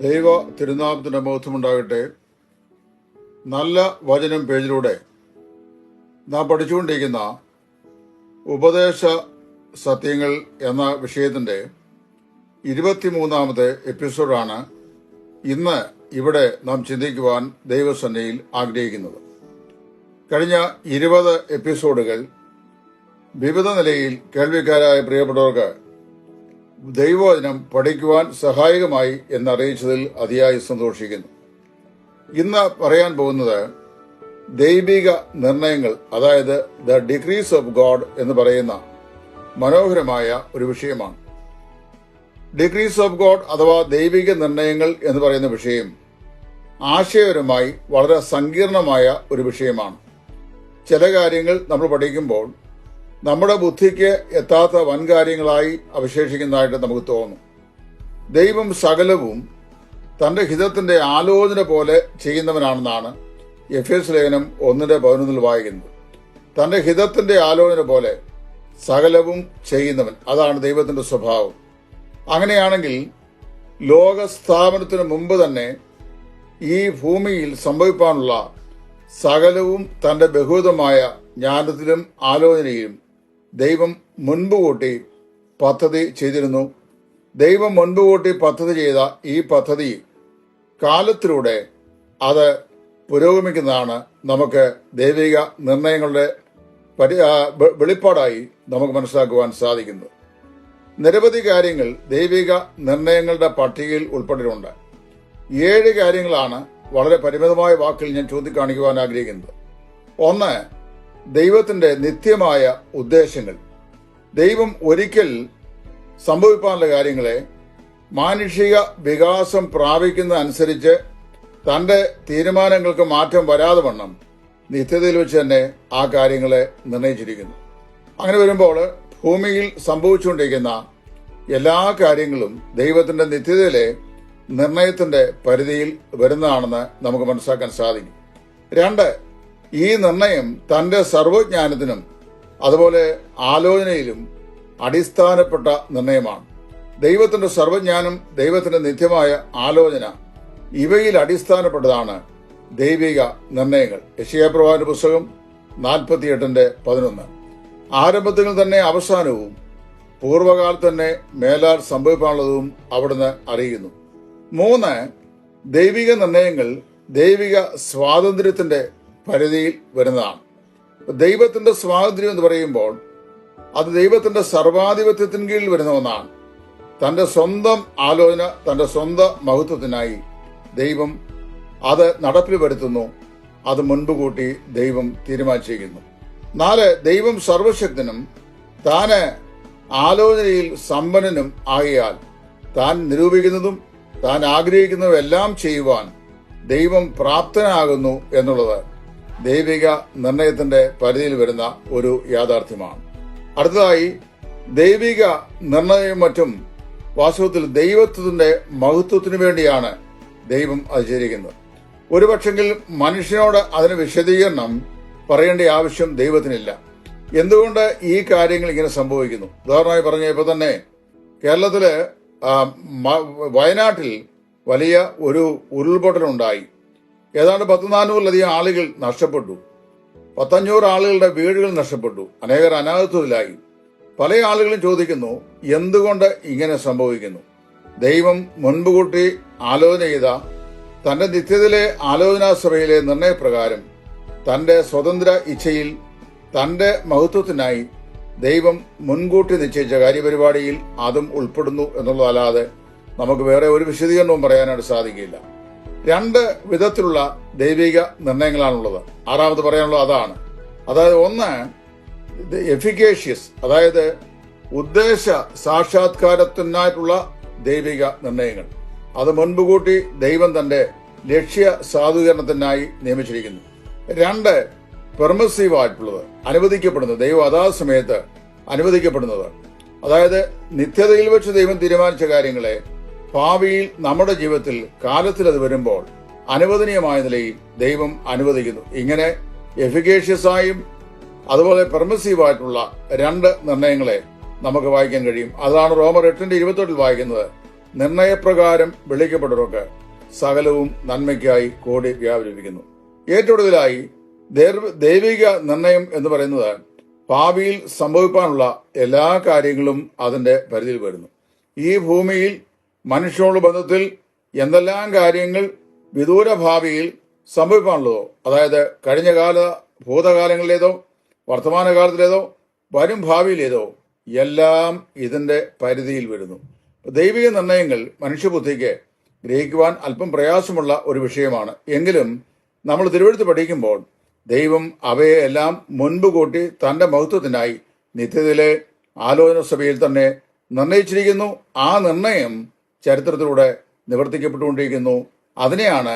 ദൈവ തിരുനാമത്തിന്റെ മഹത്വമുണ്ടാകട്ടെ. നല്ല വചനം പേജിലൂടെ നാം പഠിച്ചുകൊണ്ടിരിക്കുന്ന ഉപദേശ സത്യങ്ങൾ എന്ന വിഷയത്തിന്റെ ഇരുപത്തിമൂന്നാമത്തെ എപ്പിസോഡാണ് ഇന്ന് ഇവിടെ നാം ചിന്തിക്കുവാൻ ദൈവസന്നയിൽ ആഗ്രഹിക്കുന്നത്. കഴിഞ്ഞ ഇരുപത് എപ്പിസോഡുകൾ വിവിധ നിലയിൽ കേൾവിക്കാരായ പ്രിയപ്പെട്ടവർക്ക് ദൈവവചനം പഠിക്കുവാൻ സഹായകമായി എന്നറിയിച്ചതിൽ അതിയായി സന്തോഷിക്കുന്നു. ഇന്ന് പറയാൻ പോകുന്നത് ദൈവിക നിർണയങ്ങൾ അതായത് ദ ഡിഗ്രീസ് ഓഫ് ഗോഡ് എന്ന് പറയുന്ന മനോഹരമായ ഒരു വിഷയമാണ്. ഡിഗ്രീസ് ഓഫ് ഗോഡ് അഥവാ ദൈവിക നിർണയങ്ങൾ എന്ന് പറയുന്ന വിഷയം ആശയപരമായി വളരെ സങ്കീർണമായ ഒരു വിഷയമാണ്. ചില കാര്യങ്ങൾ നമ്മൾ പഠിക്കുമ്പോൾ നമ്മുടെ ബുദ്ധിക്ക് എത്താത്ത വൻകാര്യങ്ങളായി അവശേഷിക്കുന്നതായിട്ട് നമുക്ക് തോന്നും. ദൈവം സകലവും തന്റെ ഹിതത്തിന്റെ ആലോചന പോലെ ചെയ്യുന്നവനാണെന്നാണ് എഫ് എസ് ലേഖനം ഒന്നിന്റെ പതിനൊന്നിൽ വായിക്കുന്നത്. തന്റെ ഹിതത്തിന്റെ ആലോചന പോലെ സകലവും ചെയ്യുന്നവൻ. അതാണ് ദൈവത്തിന്റെ സ്വഭാവം. അങ്ങനെയാണെങ്കിൽ ലോക സ്ഥാപനത്തിന് മുമ്പ് തന്നെ ഈ ഭൂമിയിൽ സംഭവിക്കാനുള്ള സകലവും തന്റെ ബഹുതമായ ജ്ഞാനത്തിലും ആലോചനയിലും ദൈവം മുൻപ് കൂട്ടി പദ്ധതി ചെയ്തിരുന്നു. ദൈവം മുൻപ് കൂട്ടി പദ്ധതി ചെയ്ത ഈ പദ്ധതി കാലത്തിലൂടെ അത് പുരോഗമിക്കുന്നതാണ്. നമുക്ക് ദൈവിക നിർണയങ്ങളുടെ പരി വെളിപ്പാടായി നമുക്ക് മനസ്സിലാക്കുവാൻ സാധിക്കുന്നു. നിരവധി കാര്യങ്ങൾ ദൈവിക നിർണയങ്ങളുടെ പട്ടികയിൽ ഉൾപ്പെട്ടിട്ടുണ്ട്. ഏഴ് കാര്യങ്ങളാണ് വളരെ പരിമിതമായ വാക്കിൽ ഞാൻ ചൂണ്ടിക്കാണിക്കുവാൻ ആഗ്രഹിക്കുന്നത്. ഒന്ന് ദൈവത്തിന്റെ നിത്യമായ ഉദ്ദേശങ്ങൾ. ദൈവം ഒരിക്കൽ സംഭവിക്കാനുള്ള കാര്യങ്ങളെ മാനുഷിക വികാസം പ്രാപിക്കുന്നതനുസരിച്ച് തന്റെ തീരുമാനങ്ങൾക്ക് മാറ്റം വരാതെ വണ്ണം നിത്യതയിൽ വെച്ച് തന്നെ ആ കാര്യങ്ങളെ നിർണയിച്ചിരിക്കുന്നു. അങ്ങനെ വരുമ്പോൾ ഭൂമിയിൽ സംഭവിച്ചുകൊണ്ടിരിക്കുന്ന എല്ലാ കാര്യങ്ങളും ദൈവത്തിന്റെ നിത്യതയിലെ നിർണയത്തിന്റെ പരിധിയിൽ വരുന്നതാണെന്ന് നമുക്ക് മനസ്സിലാക്കാൻ സാധിക്കും. രണ്ട് ഈ നിർണയം തന്റെ സർവജ്ഞാനത്തിനും അതുപോലെ ആലോചനയിലും അടിസ്ഥാനപ്പെട്ട നിർണയമാണ്. ദൈവത്തിന്റെ സർവജ്ഞാനം ദൈവത്തിന്റെ നിത്യമായ ആലോചന ഇവയിൽ അടിസ്ഥാനപ്പെട്ടതാണ് ദൈവിക നിർണയങ്ങൾ. യശയപ്രവാന്റെ പുസ്തകം നാൽപ്പത്തിയെട്ടിന്റെ പതിനൊന്ന്. ആരംഭത്തിൽ തന്നെ അവസാനവും പൂർവകാലത്ത് തന്നെ മേലാൽ സംഭവിക്കാനുള്ളതും അവിടുന്ന് അറിയുന്നു. മൂന്ന് ദൈവിക നിർണയങ്ങൾ ദൈവിക സ്വാതന്ത്ര്യത്തിന്റെ പരിധിയിൽ വരുന്നതാണ്. ദൈവത്തിന്റെ സ്വാതന്ത്ര്യം എന്ന് പറയുമ്പോൾ അത് ദൈവത്തിന്റെ സർവാധിപത്യത്തിന് കീഴിൽ വരുന്ന ഒന്നാണ്. തന്റെ സ്വന്തം ആലോചന തന്റെ സ്വന്തം മഹത്വത്തിനായി ദൈവം അത് നടപ്പിൽ വരുത്തുന്നു അത് മുൻപ് കൂട്ടി ദൈവം തീരുമാനിച്ചിരിക്കുന്നു നാല് ദൈവം സർവശക്തനും താന് ആലോചനയിൽ സമ്പന്നനും ആകിയാൽ താൻ നിരൂപിക്കുന്നതും താൻ ആഗ്രഹിക്കുന്നതും എല്ലാം ചെയ്യുവാൻ ദൈവം പ്രാപ്തനാകുന്നു എന്നുള്ളത് ദൈവിക നിർണയത്തിന്റെ പരിധിയിൽ വരുന്ന ഒരു യാഥാർത്ഥ്യമാണ്. അടുത്തതായി ദൈവിക നിർണയവും മറ്റും വാസ്തവത്തിൽ ദൈവത്വത്തിന്റെ മഹത്വത്തിനു വേണ്ടിയാണ് ദൈവം അത് ഒരുപക്ഷെങ്കിൽ മനുഷ്യനോട് അതിന് വിശദീകരണം പറയേണ്ട ആവശ്യം ദൈവത്തിനില്ല. എന്തുകൊണ്ട് ഈ കാര്യങ്ങൾ ഇങ്ങനെ സംഭവിക്കുന്നു? ഉദാഹരണമായി പറഞ്ഞ ഇപ്പൊ തന്നെ കേരളത്തിൽ വയനാട്ടിൽ വലിയ ഒരു ഉരുൾപൊട്ടലുണ്ടായി. ഏതാണ്ട് പത്ത് നാനൂറിലധികം ആളുകൾ നഷ്ടപ്പെട്ടു. പത്തഞ്ഞൂറ് ആളുകളുടെ വീടുകൾ നഷ്ടപ്പെട്ടു. അനേകർ അനാഥത്വത്തിലായി. പല ആളുകളും ചോദിക്കുന്നു എന്തുകൊണ്ട് ഇങ്ങനെ സംഭവിക്കുന്നു? ദൈവം മുൻപ് കൂട്ടി ആലോചന ചെയ്ത തന്റെ നിത്യത്തിലെ ആലോചനാ സഭയിലെ നിർണയപ്രകാരം തന്റെ സ്വതന്ത്ര ഇച്ഛയിൽ തന്റെ മഹത്വത്തിനായി ദൈവം മുൻകൂട്ടി നിശ്ചയിച്ച കാര്യപരിപാടിയിൽ അതും ഉൾപ്പെടുന്നു എന്നുള്ളതല്ലാതെ നമുക്ക് വേറെ ഒരു വിശദീകരണവും പറയാനായിട്ട് സാധിക്കില്ല രണ്ട് വിധത്തിലുള്ള ദൈവിക നിർണയങ്ങളാണുള്ളത്. ആറാമത് പറയാനുള്ളത് അതാണ്. അതായത് ഒന്ന് എഫിക്കേഷ്യസ് അതായത് ഉദ്ദേശ സാക്ഷാത്കാരത്തിനായിട്ടുള്ള ദൈവിക നിർണയങ്ങൾ. അത് മുൻപ് കൂട്ടി ദൈവം തന്റെ ലക്ഷ്യ സാധൂകരണത്തിനായി നിയമിച്ചിരിക്കുന്നു. രണ്ട് പെർമസീവ് ആയിട്ടുള്ളത് അനുവദിക്കപ്പെടുന്നത് ദൈവം അതാ സമയത്ത് അനുവദിക്കപ്പെടുന്നത്. അതായത് നിത്യതയിൽ വെച്ച് ദൈവം തീരുമാനിച്ച കാര്യങ്ങളെ ഭാവിയിൽ നമ്മുടെ ജീവിതത്തിൽ കാലത്തിൽ അത് വരുമ്പോൾ അനുവദനീയമായ നിലയിൽ ദൈവം അനുവദിക്കുന്നു. ഇങ്ങനെ എഫിക്കേഷ്യസായും അതുപോലെ പെർമസീവായിട്ടുള്ള രണ്ട് നിർണയങ്ങളെ നമുക്ക് വായിക്കാൻ കഴിയും. അതാണ് റോമർ എട്ടിന്റെ ഇരുപത്തെട്ടിൽ വായിക്കുന്നത് നിർണയപ്രകാരം വിളിക്കപ്പെട്ടവർക്ക് സകലവും നന്മയ്ക്കായി കോടി വ്യാപരിപ്പിക്കുന്നു. ഏറ്റവും ദൈവിക നിർണയം എന്ന് പറയുന്നത് ഭാവിയിൽ സംഭവിക്കാനുള്ള എല്ലാ കാര്യങ്ങളും അതിന്റെ പരിധിയിൽ വരുന്നു. ഈ ഭൂമിയിൽ മനുഷ്യനോട് ബന്ധത്തിൽ എന്തെല്ലാം കാര്യങ്ങൾ വിദൂര ഭാവിയിൽ സംഭവിക്കാനുള്ളതോ അതായത് കഴിഞ്ഞ കാല ഭൂതകാലങ്ങളിലേതോ വർത്തമാനകാലത്തിലേതോ വരും ഭാവിയിലേതോ എല്ലാം ഇതിന്റെ പരിധിയിൽ വരുന്നു ദൈവിക നിർണയങ്ങൾ മനുഷ്യബുദ്ധിക്ക് ഗ്രഹിക്കുവാൻ അല്പം പ്രയാസമുള്ള ഒരു വിഷയമാണ്. എങ്കിലും നമ്മൾ തിരുവഴുത്ത് പഠിക്കുമ്പോൾ ദൈവം അവയെ എല്ലാം മുൻപ് കൂട്ടി തന്റെ മഹത്വത്തിനായി നിത്യത്തിലെ ആലോചന സഭയിൽ തന്നെ നിർണയിച്ചിരിക്കുന്നു. ആ നിർണയം ചരിത്രത്തിലൂടെ നിവർത്തിക്കപ്പെട്ടുകൊണ്ടിരിക്കുന്നു. അതിനെയാണ്